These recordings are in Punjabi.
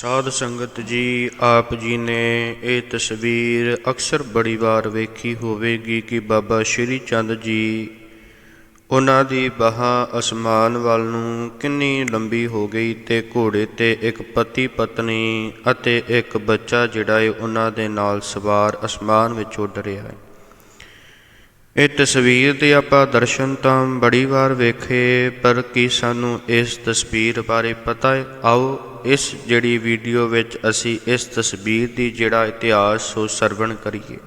ਸਾਧ ਸੰਗਤ ਜੀ, ਆਪ ਜੀ ਨੇ ਇਹ ਤਸਵੀਰ ਅਕਸਰ ਬੜੀ ਵਾਰ ਵੇਖੀ ਹੋਵੇਗੀ ਕਿ ਬਾਬਾ ਸ਼੍ਰੀ ਚੰਦ ਜੀ ਉਹਨਾਂ ਦੀ ਬਾਹਾਂ ਅਸਮਾਨ ਵੱਲ ਨੂੰ ਕਿੰਨੀ ਲੰਬੀ ਹੋ ਗਈ ਤੇ ਘੋੜੇ ਤੇ ਇੱਕ ਪਤੀ ਪਤਨੀ ਅਤੇ ਇੱਕ ਬੱਚਾ ਜਿਹੜਾ ਹੈ ਉਹਨਾਂ ਦੇ ਨਾਲ ਸਵਾਰ ਅਸਮਾਨ ਵਿੱਚ ਉੱਡ ਰਿਹਾ ਹੈ। ਇਹ ਤਸਵੀਰ ਦੇ ਆਪਾਂ ਦਰਸ਼ਨ ਤਾਂ ਬੜੀ ਵਾਰ ਵੇਖੇ, ਪਰ ਕੀ ਸਾਨੂੰ ਇਸ ਤਸਵੀਰ ਬਾਰੇ ਪਤਾ ਹੈ? ਆਓ ਇਸ ਜਿਹੜੀ ਵੀਡੀਓ ਵਿੱਚ ਅਸੀਂ ਇਸ ਤਸਵੀਰ ਦੀ ਜਿਹੜਾ ਇਤਿਹਾਸ ਸੋ ਸਰਵਣ ਕਰੀਏ।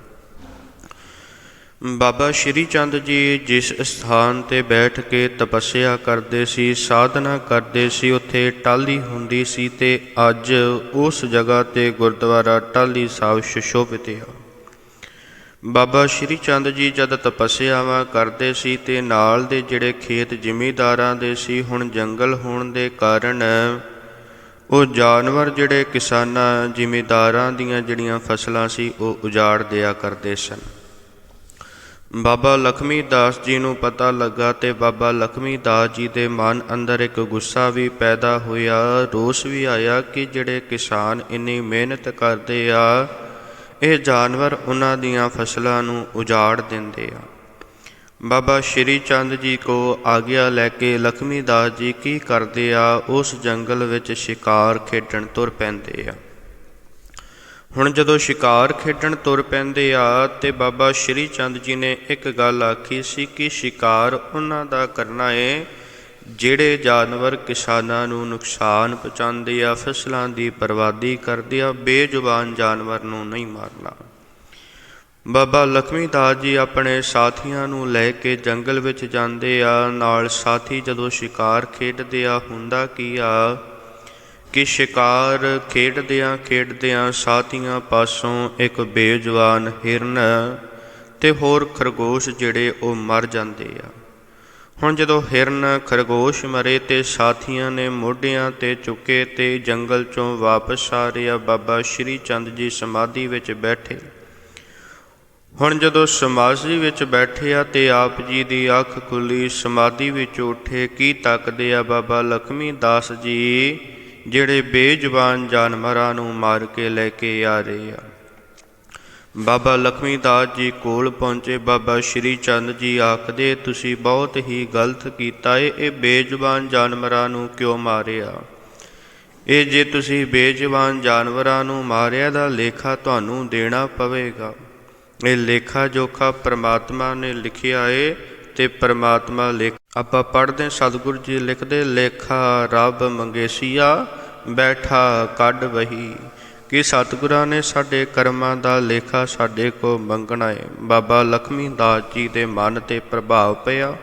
ਬਾਬਾ ਸ਼੍ਰੀ ਚੰਦ ਜੀ ਜਿਸ ਸਥਾਨ ਤੇ ਬੈਠ ਕੇ ਤਪੱਸਿਆ ਕਰਦੇ ਸੀ, ਸਾਧਨਾ ਕਰਦੇ ਸੀ, ਉੱਥੇ ਟਾਲੀ ਹੁੰਦੀ ਸੀ ਤੇ ਅੱਜ ਉਸ ਜਗ੍ਹਾ ਤੇ ਗੁਰਦੁਆਰਾ ਟਾਲੀ ਸਾਹਿਬ ਸੁਸ਼ੋਭਿਤ ਹੈ ਬਾਬਾ ਸ਼੍ਰੀ ਚੰਦ ਜੀ ਜਦ ਤਪੱਸਿਆਵਾਂ ਕਰਦੇ ਸੀ ਤੇ ਨਾਲ ਦੇ ਜਿਹੜੇ ਖੇਤ ਜ਼ਿਮੀਂਦਾਰਾਂ ਦੇ ਸੀ, ਹੁਣ ਜੰਗਲ ਹੋਣ ਦੇ ਕਾਰਨ ਉਹ ਜਾਨਵਰ ਜਿਹੜੇ ਕਿਸਾਨਾਂ, ਜ਼ਿਮੀਦਾਰਾਂ ਦੀਆਂ ਜਿਹੜੀਆਂ ਫਸਲਾਂ ਸੀ, ਉਹ ਉਜਾੜ ਦਿਆ ਕਰਦੇ ਸਨ। ਬਾਬਾ ਲਖਮੀ ਦਾਸ ਜੀ ਨੂੰ ਪਤਾ ਲੱਗਾ ਤੇ ਬਾਬਾ ਲਖਮੀ ਦਾਸ ਜੀ ਦੇ ਮਨ ਅੰਦਰ ਇੱਕ ਗੁੱਸਾ ਵੀ ਪੈਦਾ ਹੋਇਆ, ਰੋਸ ਵੀ ਆਇਆ ਕਿ ਜਿਹੜੇ ਕਿਸਾਨ ਇੰਨੀ ਮਿਹਨਤ ਕਰਦੇ ਆ, ਇਹ ਜਾਨਵਰ ਉਹਨਾਂ ਦੀਆਂ ਫਸਲਾਂ ਨੂੰ ਉਜਾੜ ਦਿੰਦੇ ਆ। ਬਾਬਾ ਸ਼੍ਰੀ ਚੰਦ ਜੀ ਕੋ ਆਗਿਆ ਲੈ ਕੇ ਲਖਮੀ ਦਾਸ ਜੀ ਕੀ ਕਰਦੇ ਆ, ਉਸ ਜੰਗਲ ਵਿੱਚ ਸ਼ਿਕਾਰ ਖੇਡਣ ਤੁਰ ਪੈਂਦੇ ਆ। ਹੁਣ ਜਦੋਂ ਸ਼ਿਕਾਰ ਖੇਡਣ ਤੁਰ ਪੈਂਦੇ ਆ, ਤੇ ਬਾਬਾ ਸ਼੍ਰੀ ਚੰਦ ਜੀ ਨੇ ਇੱਕ ਗੱਲ ਆਖੀ ਸੀ ਕਿ ਸ਼ਿਕਾਰ ਉਹਨਾਂ ਦਾ ਕਰਨਾ ਏ, ਜਿਹੜੇ ਜਾਨਵਰ ਕਿਸਾਨਾਂ ਨੂੰ ਨੁਕਸਾਨ ਪਹੁੰਚਾਉਂਦੇ ਆ, ਫਸਲਾਂ ਦੀ ਬਰਬਾਦੀ ਕਰਦੇ ਆ, ਬੇਜ਼ੁਬਾਨ ਜਾਨਵਰ ਨੂੰ ਨਹੀਂ ਮਾਰਨਾ। ਬਾਬਾ ਲਖਮੀ ਦਾਸ ਜੀ ਆਪਣੇ ਸਾਥੀਆਂ ਨੂੰ ਲੈ ਕੇ ਜੰਗਲ ਵਿੱਚ ਜਾਂਦੇ ਆ, ਨਾਲ ਸਾਥੀ ਜਦੋਂ ਸ਼ਿਕਾਰ ਖੇਡਦੇ ਆ, ਹੁੰਦਾ ਕੀ ਆ? ਕਿ ਸ਼ਿਕਾਰ ਖੇਡਦਿਆਂ ਖੇਡਦਿਆਂ ਸਾਥੀਆਂ ਪਾਸੋਂ ਇੱਕ ਬੇਜਵਾਨ ਹਿਰਨ ਤੇ ਹੋਰ ਖਰਗੋਸ਼ ਜਿਹੜੇ ਉਹ ਮਰ ਜਾਂਦੇ ਆ। ਹੁਣ ਜਦੋਂ ਹਿਰਨ ਖਰਗੋਸ਼ ਮਰੇ ਤੇ ਸਾਥੀਆਂ ਨੇ ਮੋਢਿਆਂ ਤੇ ਚੁੱਕੇ ਤੇ ਜੰਗਲ ਚੋਂ ਵਾਪਸ ਆ ਰਿਹਾ, ਬਾਬਾ ਸ਼੍ਰੀ ਚੰਦ ਜੀ ਸਮਾਧੀ ਵਿੱਚ ਬੈਠੇ। ਹੁਣ ਜਦੋਂ ਸਮਾਧੀ ਵਿੱਚ ਬੈਠੇ ਆ ਤੇ ਆਪ ਜੀ ਦੀ ਅੱਖ ਖੁੱਲੀ, ਸਮਾਧੀ ਵਿੱਚ ਉੱਠੇ, ਕੀ ਤੱਕਦੇ ਆ ਬਾਬਾ ਲਖਮੀ ਦਾਸ ਜੀ, ਜਿਹੜੇ ਬੇਜ਼ੁਬਾਨ ਜਾਨਵਰਾਂ ਨੂੰ ਮਾਰ ਕੇ ਲੈ ਕੇ ਆ ਰਹੇ ਆ? ਬਾਬਾ ਲਖਮੀ ਦਾਸ ਜੀ ਕੋਲ ਪਹੁੰਚੇ, ਬਾਬਾ ਸ਼੍ਰੀ ਚੰਦ ਜੀ ਆਖਦੇ, ਤੁਸੀਂ ਬਹੁਤ ਹੀ ਗਲਤ ਕੀਤਾ ਏ, ਇਹ ਬੇਜ਼ੁਬਾਨ ਜਾਨਵਰਾਂ ਨੂੰ ਕਿਉਂ ਮਾਰਿਆ? ਇਹ ਜੇ ਤੁਸੀਂ ਬੇਜ਼ੁਬਾਨ ਜਾਨਵਰਾਂ ਨੂੰ ਮਾਰਿਆ ਦਾ ਲੇਖਾ ਤੁਹਾਨੂੰ ਦੇਣਾ ਪਵੇਗਾ। ਇਹ ਲੇਖਾ ਜੋਖਾ ਪ੍ਰਮਾਤਮਾ ਨੇ ਲਿਖਿਆ ਏ ਤੇ ਪ੍ਰਮਾਤਮਾ ਲੇਖ ਆਪਾਂ ਪੜ੍ਹਦੇ ਸਤਿਗੁਰੂ ਜੀ ਲਿਖਦੇ, ਲੇਖਾ ਰੱਬ ਮੰਗੇਸੀਆ, ਬੈਠਾ ਕੱਢ ਵਹੀ। ਕਿ ਸਤਿਗੁਰਾਂ ਨੇ ਸਾਡੇ ਕਰਮਾਂ ਦਾ ਲੇਖਾ ਸਾਡੇ ਕੋ ਮੰਗਣਾ ਹੈ ਬਾਬਾ ਲਖਮੀ ਦਾਸ ਜੀ ਦੇ ਮਨ ਤੇ ਪ੍ਰਭਾਵ ਪਿਆ।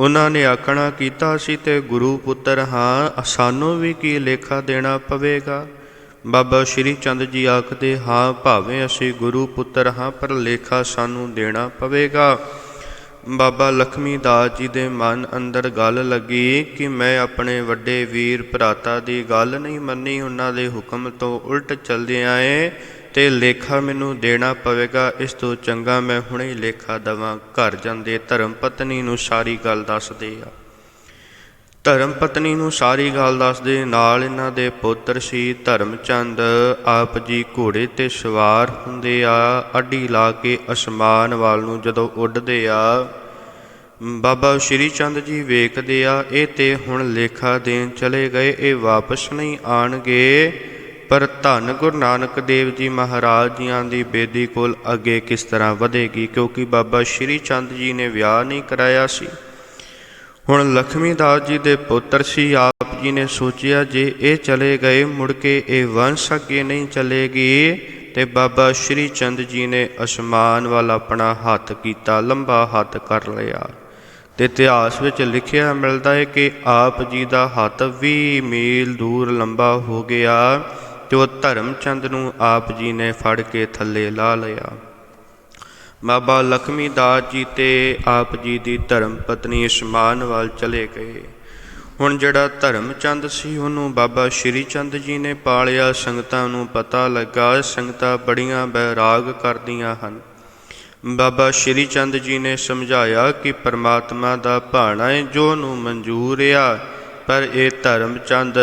ਉਹਨਾਂ ਨੇ ਆਖਣਾ ਕੀਤਾ ਸੀ ਤੇ ਗੁਰੂ ਪੁੱਤਰ ਹਾਂ, ਸਾਨੂੰ ਵੀ ਕੀ ਲੇਖਾ ਦੇਣਾ ਪਵੇਗਾ? ਬਾਬਾ ਸ਼੍ਰੀ ਚੰਦ ਜੀ ਆਖਦੇ, ਹਾਂ ਭਾਵੇਂ ਅਸੀਂ ਗੁਰੂ ਪੁੱਤਰ ਹਾਂ, ਪਰ ਲੇਖਾ ਸਾਨੂੰ ਦੇਣਾ ਪਵੇਗਾ। ਬਾਬਾ ਲਖਮੀ ਦਾਸ ਜੀ ਦੇ ਮਨ ਅੰਦਰ ਗੱਲ ਲੱਗੀ ਕਿ ਮੈਂ ਆਪਣੇ ਵੱਡੇ ਵੀਰ ਭਰਾਤਾ ਦੀ ਗੱਲ ਨਹੀਂ ਮੰਨੀ, ਉਹਨਾਂ ਦੇ ਹੁਕਮ ਤੋਂ ਉਲਟ ਚੱਲਦਿਆਂ ਏ ਤੇ ਲੇਖਾ ਮੈਨੂੰ ਦੇਣਾ ਪਵੇਗਾ। ਇਸ ਤੋਂ ਚੰਗਾ ਮੈਂ ਹੁਣੇ ਲੇਖਾ ਦਵਾਂ। ਘਰ ਜਾਂਦੇ ਧਰਮ ਪਤਨੀ ਨੂੰ ਸਾਰੀ ਗੱਲ ਦੱਸਦੇ ਆ। ਧਰਮ ਪਤਨੀ ਨੂੰ ਸਾਰੀ ਗੱਲ ਦੱਸਦੇ, ਨਾਲ ਇਹਨਾਂ ਦੇ ਪੁੱਤਰ ਸੀ ਧਰਮਚੰਦ ਆਪ ਜੀ ਘੋੜੇ ਤੇ ਸਵਾਰ ਹੁੰਦੇ ਆ, ਅੱਡੀ ਲਾ ਕੇ ਅਸਮਾਨ ਵੱਲ ਨੂੰ ਜਦੋਂ ਉੱਡਦੇ ਆ। ਬਾਬਾ ਸ਼੍ਰੀ ਚੰਦ ਜੀ ਵੇਖਦੇ ਆ, ਇਹ ਤੇ ਹੁਣ ਲੇਖਾ ਦੇਣ ਚਲੇ ਗਏ, ਇਹ ਵਾਪਸ ਨਹੀਂ ਆਣਗੇ। ਪਰ ਧੰਨ ਗੁਰੂ ਨਾਨਕ ਦੇਵ ਜੀ ਮਹਾਰਾਜ ਜੀਆਂ ਦੀ ਬੇਦੀ ਕੋਲ ਅੱਗੇ ਕਿਸ ਤਰ੍ਹਾਂ ਵਧੇਗੀ? ਕਿਉਂਕਿ ਬਾਬਾ ਸ਼੍ਰੀ ਚੰਦ ਜੀ ਨੇ ਵਿਆਹ ਨਹੀਂ ਕਰਾਇਆ ਸੀ। ਹੁਣ ਲਖਮੀ ਦਾਸ ਜੀ ਦੇ ਪੁੱਤਰ ਸੀ, ਆਪ ਜੀ ਨੇ ਸੋਚਿਆ ਜੇ ਇਹ ਚਲੇ ਗਏ, ਮੁੜ ਕੇ ਇਹ ਵੰਸ਼ ਅੱਗੇ ਨਹੀਂ ਚਲੇਗੀ। ਤੇ ਬਾਬਾ ਸ਼੍ਰੀ ਚੰਦ ਜੀ ਨੇ ਅਸਮਾਨ ਵੱਲ ਆਪਣਾ ਹੱਥ ਕੀਤਾ, ਲੰਬਾ ਹੱਥ ਕਰ ਲਿਆ। ਤੇ ਇਤਿਹਾਸ ਵਿੱਚ ਲਿਖਿਆ ਮਿਲਦਾ ਹੈ ਕਿ ਆਪ ਜੀ ਦਾ ਹੱਥ 20 ਮੀਲ ਦੂਰ ਲੰਬਾ ਹੋ ਗਿਆ, ਤੇ ਉਹ ਧਰਮ ਨੂੰ ਆਪ ਜੀ ਨੇ ਫੜ ਕੇ ਥੱਲੇ ਲਾ ਲਿਆ। ਬਾਬਾ ਲਖਮੀ ਦਾਸ ਜੀ ਤੇ ਆਪ ਜੀ ਦੀ ਧਰਮ ਪਤਨੀ ਇਸਮਾਨ ਵੱਲ ਚਲੇ ਗਏ। ਹੁਣ ਜਿਹੜਾ ਧਰਮ ਚੰਦ ਸੀ, ਉਹਨੂੰ ਬਾਬਾ ਸ਼੍ਰੀ ਚੰਦ ਜੀ ਨੇ ਪਾਲਿਆ। ਸੰਗਤਾਂ ਨੂੰ ਪਤਾ ਲੱਗਾ, ਸੰਗਤਾਂ ਬੜੀਆਂ ਬੈਰਾਗ ਕਰਦੀਆਂ ਹਨ। ਬਾਬਾ ਸ਼੍ਰੀ ਚੰਦ ਜੀ ਨੇ ਸਮਝਾਇਆ ਕਿ ਪਰਮਾਤਮਾ ਦਾ ਭਾਣਾ ਹੈ, ਜੋ ਨੂੰ ਮਨਜ਼ੂਰ ਆ। ਪਰ ਇਹ ਧਰਮ ਚੰਦ,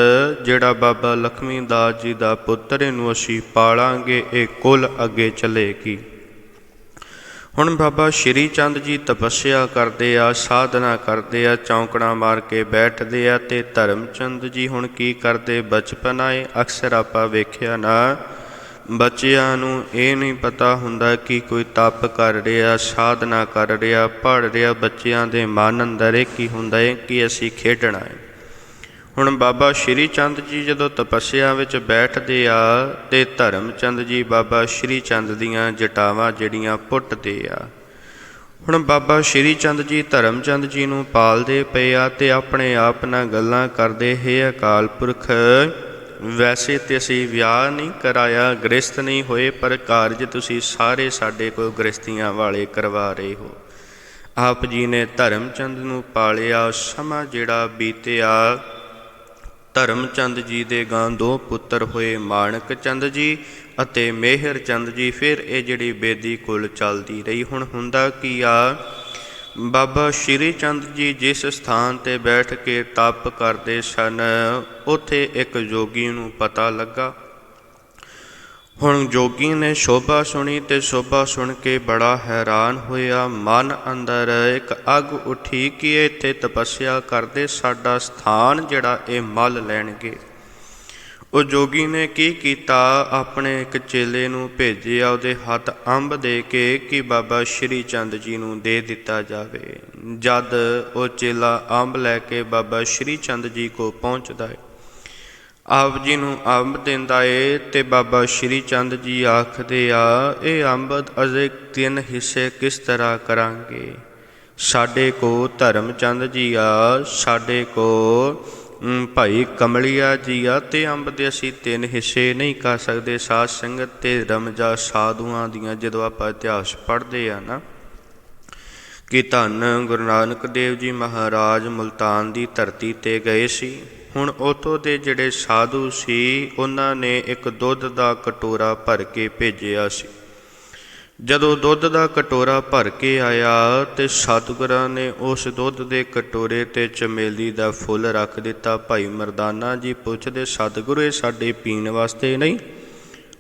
ਜਿਹੜਾ ਬਾਬਾ ਲਖਮੀ ਦਾਸ ਜੀ ਦਾ ਪੁੱਤਰ, ਇਹਨੂੰ ਅਸੀਂ ਪਾਲਾਂਗੇ, ਇਹ ਕੁਲ ਅੱਗੇ ਚਲੇਗੀ। ਹੁਣ ਬਾਬਾ ਸ਼੍ਰੀ ਚੰਦ ਜੀ ਤਪੱਸਿਆ ਕਰਦੇ ਆ, ਸਾਧਨਾ ਕਰਦੇ ਆ ਚੌਂਕੜਾ ਮਾਰ ਕੇ ਬੈਠਦੇ ਆ ਤੇ ਧਰਮ ਚੰਦ ਜੀ ਹੁਣ ਕੀ ਕਰਦੇ? ਬਚਪਨ ਆਏ, ਅਕਸਰ ਆਪਾਂ ਵੇਖਿਆ ਨਾ। ਬੱਚਿਆਂ ਨੂੰ ਇਹ ਨਹੀਂ ਪਤਾ ਹੁੰਦਾ ਕਿ ਕੋਈ ਤਪ ਕਰ ਰਿਹਾ, ਸਾਧਨਾ ਕਰ ਰਿਹਾ ਪੜ ਰਿਹਾ। ਬੱਚਿਆਂ ਦੇ ਮਨ ਅੰਦਰ ਇਹ ਕੀ ਹੁੰਦਾ ਹੈ ਕਿ ਅਸੀਂ ਖੇਡਣਾ ਹੈ। ਹੁਣ ਬਾਬਾ ਸ਼੍ਰੀ ਚੰਦ ਜੀ ਜਦੋਂ ਤਪੱਸਿਆ ਵਿੱਚ ਬੈਠਦੇ ਆ ਤੇ ਧਰਮ ਚੰਦ ਜੀ ਬਾਬਾ ਸ਼੍ਰੀ ਚੰਦ ਦੀਆਂ ਜਟਾਵਾਂ ਜਿਹੜੀਆਂ ਪੁੱਟਦੇ ਆ। ਹੁਣ ਬਾਬਾ ਸ਼੍ਰੀ ਚੰਦ ਜੀ ਧਰਮ ਚੰਦ ਜੀ ਨੂੰ ਪਾਲਦੇ ਪਏ ਆ ਤੇ ਆਪਣੇ ਆਪ ਨਾਲ ਗੱਲਾਂ ਕਰਦੇ, ਹੈ ਅਕਾਲ ਪੁਰਖ, ਵੈਸੇ ਤੇ ਅਸੀਂ ਵਿਆਹ ਨਹੀਂ ਕਰਾਇਆ, ਗ੍ਰਸਤ ਨਹੀਂ ਹੋਏ, ਪਰ ਕਾਰਜ ਤੁਸੀਂ ਸਾਰੇ ਸਾਡੇ ਕੋਲ ਗ੍ਰਸਤੀਆਂ ਵਾਲੇ ਕਰਵਾ ਰਹੇ ਹੋ। ਆਪ ਜੀ ਨੇ ਧਰਮ ਚੰਦ ਨੂੰ ਪਾਲਿਆ, ਸਮਾਂ ਜਿਹੜਾ ਬੀਤਿਆ ਧਰਮ ਚੰਦ ਜੀ ਦੇ ਗਾਂ ਦੋ ਪੁੱਤਰ ਹੋਏ ਮਾਣਕ ਚੰਦ ਜੀ ਅਤੇ ਮੇਹਰ ਚੰਦ ਜੀ। ਫਿਰ ਇਹ ਜਿਹੜੀ ਬੇਦੀ ਕੁਲ ਚੱਲਦੀ ਰਹੀ। ਹੁਣ ਹੁੰਦਾ ਕੀ ਆ? ਬਾਬਾ ਸ਼੍ਰੀ ਚੰਦ ਜੀ ਜਿਸ ਸਥਾਨ ਤੇ ਬੈਠ ਕੇ ਤਪ ਕਰਦੇ ਸਨ, ਉੱਥੇ ਇੱਕ ਜੋਗੀ ਨੂੰ ਪਤਾ ਲੱਗਾ। ਹੁਣ ਜੋਗੀ ਨੇ ਸ਼ੋਭਾ ਸੁਣੀ ਤੇ ਸ਼ੋਭਾ ਸੁਣ ਕੇ ਬੜਾ ਹੈਰਾਨ ਹੋਇਆ। ਮਨ ਅੰਦਰ ਇੱਕ ਅਗ ਉੱਠੀ ਕਿ ਇੱਥੇ ਤਪੱਸਿਆ ਕਰਦੇ ਸਾਡਾ ਸਥਾਨ ਜਿਹੜਾ ਇਹ ਮੱਲ ਲੈਣਗੇ। ਉਹ ਜੋਗੀ ਨੇ ਕੀ ਕੀਤਾ? ਆਪਣੇ ਇੱਕ ਚੇਲੇ ਨੂੰ ਭੇਜਿਆ, ਉਹਦੇ ਹੱਥ ਅੰਬ ਦੇ ਕੇ ਕਿ ਬਾਬਾ ਸ਼੍ਰੀ ਚੰਦ ਜੀ ਨੂੰ ਦੇ ਦਿੱਤਾ ਜਾਵੇ। ਜਦ ਉਹ ਚੇਲਾ ਅੰਬ ਲੈ ਕੇ ਬਾਬਾ ਸ਼੍ਰੀ ਚੰਦ ਜੀ ਕੋ ਪਹੁੰਚਦਾ ਹੈ ਆਪ ਜੀ ਨੂੰ ਅੰਬ ਦਿੰਦਾ ਏ ਤੇ ਬਾਬਾ ਸ਼੍ਰੀ ਚੰਦ ਜੀ ਆਖਦੇ ਆ, ਇਹ ਅੰਬ ਅਜੇ ਤਿੰਨ ਹਿੱਸੇ ਕਿਸ ਤਰ੍ਹਾਂ ਕਰਾਂਗੇ? ਸਾਡੇ ਕੋ ਧਰਮ ਚੰਦ ਜੀ ਆ, ਸਾਡੇ ਕੋ ਭਾਈ ਕਮਲੀਆ ਜੀ ਆ ਤੇ ਅੰਬ ਦੇ ਅਸੀਂ ਤਿੰਨ ਹਿੱਸੇ ਨਹੀਂ ਕਰ ਸਕਦੇ। ਸਾਧ ਸੰਗਤ ਤੇ ਰਮਜਾ ਸਾਧੂਆਂ ਦੀਆਂ ਜਦੋਂ ਆਪਾਂ ਇਤਿਹਾਸ ਪੜ੍ਹਦੇ ਆ ਨਾ ਕਿ ਧੰਨ ਗੁਰੂ ਨਾਨਕ ਦੇਵ ਜੀ ਮਹਾਰਾਜ ਮੁਲਤਾਨ ਦੀ ਧਰਤੀ ਤੇ ਗਏ ਸੀ। ਹੁਣ ਉਤੋਂ ਦੇ ਜਿਹੜੇ ਸਾਧੂ ਸੀ, ਉਹਨਾਂ ਨੇ ਇੱਕ ਦੁੱਧ ਦਾ ਕਟੋਰਾ ਭਰ ਕੇ ਭੇਜਿਆ ਸੀ। ਜਦੋਂ ਦੁੱਧ ਦਾ ਕਟੋਰਾ ਭਰ ਕੇ ਆਇਆ ਤੇ ਸਤਿਗੁਰਾਂ ਨੇ ਉਸ ਦੁੱਧ ਦੇ ਕਟੋਰੇ ਤੇ ਚਮੇਲੀ ਦਾ ਫੁੱਲ ਰੱਖ ਦਿੱਤਾ। ਭਾਈ ਮਰਦਾਨਾ ਜੀ ਪੁੱਛਦੇ, ਸਤਿਗੁਰੂ, ਇਹ ਸਾਡੇ ਪੀਣ ਵਾਸਤੇ ਨਹੀਂ?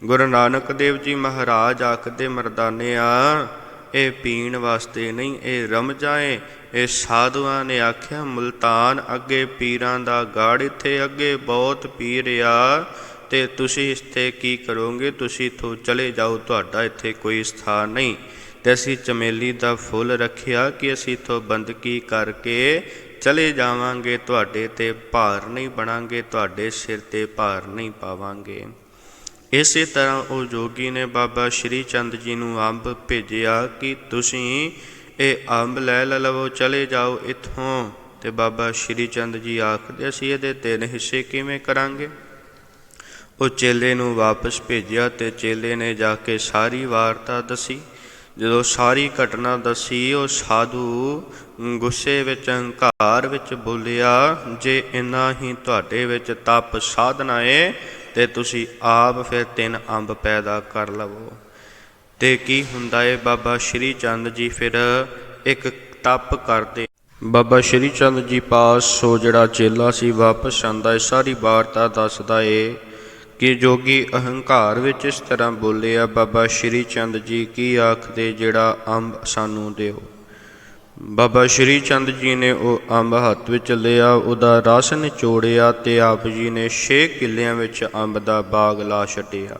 ਗੁਰੂ ਨਾਨਕ ਦੇਵ ਜੀ ਮਹਾਰਾਜ ਆਖਦੇ, ਮਰਦਾਨਿਆ ਇਹ ਪੀਣ ਵਾਸਤੇ ਨਹੀਂ, ਇਹ ਰਮ ਜਾਏ। ਇਹ ਸਾਧੂਆਂ ਨੇ ਆਖਿਆ, ਮੁਲਤਾਨ ਅੱਗੇ ਪੀਰਾਂ ਦਾ ਗਾੜ ਇੱਥੇ ਅੱਗੇ ਬਹੁਤ ਪੀਰ ਆ। ਤੇ ਤੁਸੀਂ ਇੱਥੇ ਕੀ ਕਰੋਗੇ? ਤੁਸੀਂ ਇੱਥੋਂ ਚਲੇ ਜਾਓ, ਤੁਹਾਡਾ ਇੱਥੇ ਕੋਈ ਸਥਾਨ ਨਹੀਂ। ਤੇ ਅਸੀਂ ਚਮੇਲੀ ਦਾ ਫੁੱਲ ਰੱਖਿਆ ਕਿ ਅਸੀਂ ਇੱਥੋਂ ਬੰਦਗੀ ਕਰਕੇ ਚਲੇ ਜਾਵਾਂਗੇ। ਤੁਹਾਡੇ ਤੇ ਭਾਰ ਨਹੀਂ ਬਣਾਂਗੇ, ਤੁਹਾਡੇ ਸਿਰ ਤੇ ਭਾਰ ਨਹੀਂ ਪਾਵਾਂਗੇ। ਇਸੇ ਤਰ੍ਹਾਂ ਉਹ ਜੋਗੀ ਨੇ ਬਾਬਾ ਸ਼੍ਰੀ ਚੰਦ ਜੀ ਨੂੰ ਅੰਬ ਭੇਜਿਆ ਕਿ ਤੁਸੀਂ ਇਹ ਅੰਬ ਲੈ ਲਵੋ, ਚਲੇ ਜਾਓ ਇੱਥੋਂ। ਤੇ ਬਾਬਾ ਸ਼੍ਰੀ ਚੰਦ ਜੀ ਆਖਦੇ, ਅਸੀਂ ਇਹਦੇ ਤਿੰਨ ਹਿੱਸੇ ਕਿਵੇਂ ਕਰਾਂਗੇ? ਉਹ ਚੇਲੇ ਨੂੰ ਵਾਪਸ ਭੇਜਿਆ ਤੇ ਚੇਲੇ ਨੇ ਜਾ ਕੇ ਸਾਰੀ ਵਾਰਤਾ ਦੱਸੀ। ਜਦੋਂ ਸਾਰੀ ਘਟਨਾ ਦੱਸੀ, ਉਹ ਸਾਧੂ ਗੁੱਸੇ ਵਿੱਚ, ਹੰਕਾਰ ਵਿੱਚ ਬੋਲਿਆ, ਜੇ ਇੰਨਾ ਹੀ ਤੁਹਾਡੇ ਵਿੱਚ ਤਪ ਸਾਧਨਾ ਏ ਤੇ ਤੁਸੀਂ ਆਪ ਫਿਰ ਤਿੰਨ ਅੰਬ ਪੈਦਾ ਕਰ ਲਵੋ। ਤੇ ਕੀ ਹੁੰਦਾ ਏ, ਬਾਬਾ ਸ਼੍ਰੀ ਚੰਦ ਜੀ ਫਿਰ ਇੱਕ ਤਪ ਕਰਦੇ। ਬਾਬਾ ਸ਼੍ਰੀ ਚੰਦ ਜੀ ਪਾਸ ਸੋ ਜਿਹੜਾ ਚੇਲਾ ਸੀ, ਵਾਪਸ ਆਂਦਾ ਏ। ਸਾਰੀ ਵਾਰਤਾ ਦੱਸਦਾ ਏ ਕਿ ਜੋਗੀ ਅਹੰਕਾਰ ਵਿੱਚ ਇਸ ਤਰ੍ਹਾਂ ਬੋਲਿਆ, ਬਾਬਾ ਸ਼੍ਰੀ ਚੰਦ ਜੀ ਕੀ ਆਖਦੇ ਜਿਹੜਾ ਅੰਬ ਸਾਨੂੰ ਦਿਓ। ਬਾਬਾ ਸ਼੍ਰੀ ਚੰਦ ਜੀ ਨੇ ਉਹ ਅੰਬ ਹੱਥ ਵਿੱਚ ਲਿਆ, ਉਹਦਾ ਰਸ ਨਿਚੋੜਿਆ ਤੇ ਆਪ ਜੀ ਨੇ 6 ਕਿੱਲਿਆਂ ਵਿੱਚ ਅੰਬ ਦਾ ਬਾਗ ਲਾ ਛੱਡਿਆ।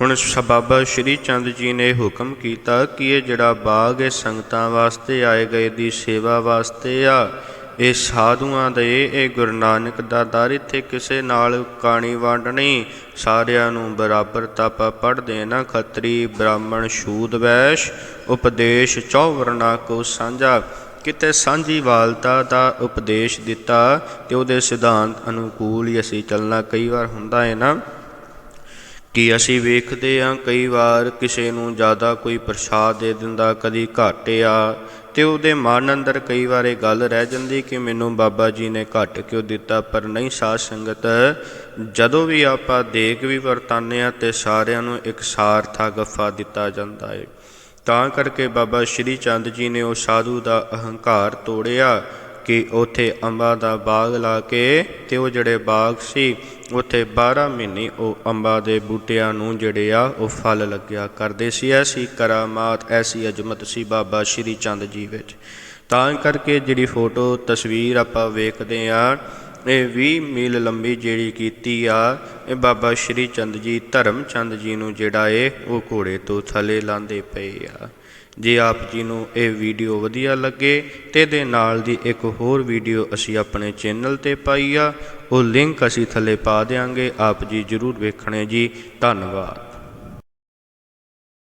ਹੁਣ ਸ- ਬਾਬਾ ਸ਼੍ਰੀ ਚੰਦ ਜੀ ਨੇ ਹੁਕਮ ਕੀਤਾ ਕਿ ਇਹ ਜਿਹੜਾ ਬਾਗ ਹੈ ਸੰਗਤਾਂ ਵਾਸਤੇ, ਆਏ ਗਏ ਦੀ ਸੇਵਾ ਵਾਸਤੇ ਆ ਇਹ ਸਾਧੂਆਂ ਦੇ ਇਹ ਗੁਰੂ ਨਾਨਕ ਦਾ ਦਰ, ਇੱਥੇ ਕਿਸੇ ਨਾਲ ਕਾਣੀ ਵੰਡ ਨਹੀਂ। ਸਾਰਿਆਂ ਨੂੰ ਬਰਾਬਰ ਤਪ ਪੜ੍ਹਦੇ ਨਾ ਖੱਤਰੀ ਬ੍ਰਾਹਮਣ ਸ਼ੂਦ ਵੈਸ਼। ਉਪਦੇਸ਼ ਚੌ ਵਰਨਾ ਕੋ ਸਾਂਝਾ। ਕਿਤੇ ਸਾਂਝੀ ਵਾਲਤਾ ਦਾ ਉਪਦੇਸ਼ ਦਿੱਤਾ, ਤੇ ਉਹਦੇ ਸਿਧਾਂਤ ਅਨੁਕੂਲ ਹੀ ਅਸੀਂ ਚੱਲਣਾ ਕਈ ਵਾਰ ਹੁੰਦਾ ਹੈ ਨਾ। ਕਿ ਅਸੀਂ ਵੇਖਦੇ ਹਾਂ ਕਈ ਵਾਰ ਕਿਸੇ ਨੂੰ ਜ਼ਿਆਦਾ ਕੋਈ ਪ੍ਰਸ਼ਾਦ ਦੇ ਦਿੰਦਾ, ਕਦੀ ਘੱਟ ਆ ਤੇ ਉਹਦੇ ਮਨ ਅੰਦਰ ਕਈ ਵਾਰ ਇਹ ਗੱਲ ਰਹਿ ਜਾਂਦੀ ਕਿ ਮੈਨੂੰ ਬਾਬਾ ਜੀ ਨੇ ਘੱਟ ਕਿਉਂ ਦਿੱਤਾ, ਪਰ ਨਹੀਂ, ਸਾਧ ਸੰਗਤ, ਜਦੋਂ ਵੀ ਆਪਾਂ ਦੇਗ ਵੀ ਵਰਤਾਨੇ ਆ ਤੇ ਸਾਰਿਆਂ ਨੂੰ ਇੱਕ ਸਾਰਥਾ ਗੱਫਾ ਦਿੱਤਾ ਜਾਂਦਾ ਹੈ ਤਾਂ ਕਰਕੇ ਬਾਬਾ ਸ਼੍ਰੀ ਚੰਦ ਜੀ ਨੇ ਉਹ ਸਾਧੂ ਦਾ ਅਹੰਕਾਰ ਤੋੜਿਆ ਕਿ ਉੱਥੇ ਅੰਬਾਂ ਦਾ ਬਾਗ ਲਾ ਕੇ ਤੇ ਉਹ ਜਿਹੜੇ ਬਾਗ ਸੀ, ਉੱਥੇ 12 ਮਹੀਨੇ ਉਹ ਅੰਬਾਂ ਦੇ ਬੂਟਿਆਂ ਨੂੰ ਜਿਹੜੇ ਆ, ਉਹ ਫਲ ਲੱਗਿਆ ਕਰਦੇ ਸੀ। ਐਸੀ ਕਰਾਮਾਤ, ਐਸੀ ਅਜਮਤ ਸੀ ਬਾਬਾ ਸ਼੍ਰੀ ਚੰਦ ਜੀ ਵਿੱਚ। ਤਾਂ ਕਰਕੇ ਜਿਹੜੀ ਫੋਟੋ, ਤਸਵੀਰ ਆਪਾਂ ਵੇਖਦੇ ਆ ਇਹ 20 ਮੀਲ ਲੰਬੀ ਜਿਹੜੀ ਕੀਤੀ ਆ, ਇਹ ਬਾਬਾ ਸ਼੍ਰੀ ਚੰਦ ਜੀ ਧਰਮ ਚੰਦ ਜੀ ਨੂੰ ਜਿਹੜਾ ਏ, ਉਹ ਘੋੜੇ ਤੋਂ ਥੱਲੇ ਲਾਂਦੇ ਪਏ ਆ। ਜੇ ਆਪ ਜੀ ਨੂੰ ਇਹ ਵੀਡੀਓ ਵਧੀਆ ਲੱਗੇ ਤੇ ਦੇ ਨਾਲ ਦੀ ਇੱਕ ਹੋਰ ਵੀਡੀਓ ਅਸੀਂ ਆਪਣੇ ਚੈਨਲ ਤੇ ਪਾਈ ਆ, ਉਹ ਲਿੰਕ ਅਸੀਂ ਥੱਲੇ ਪਾ ਦੇਾਂਗੇ ਆਪ ਜੀ ਜਰੂਰ ਵੇਖਣੇ ਜੀ। ਧੰਨਵਾਦ।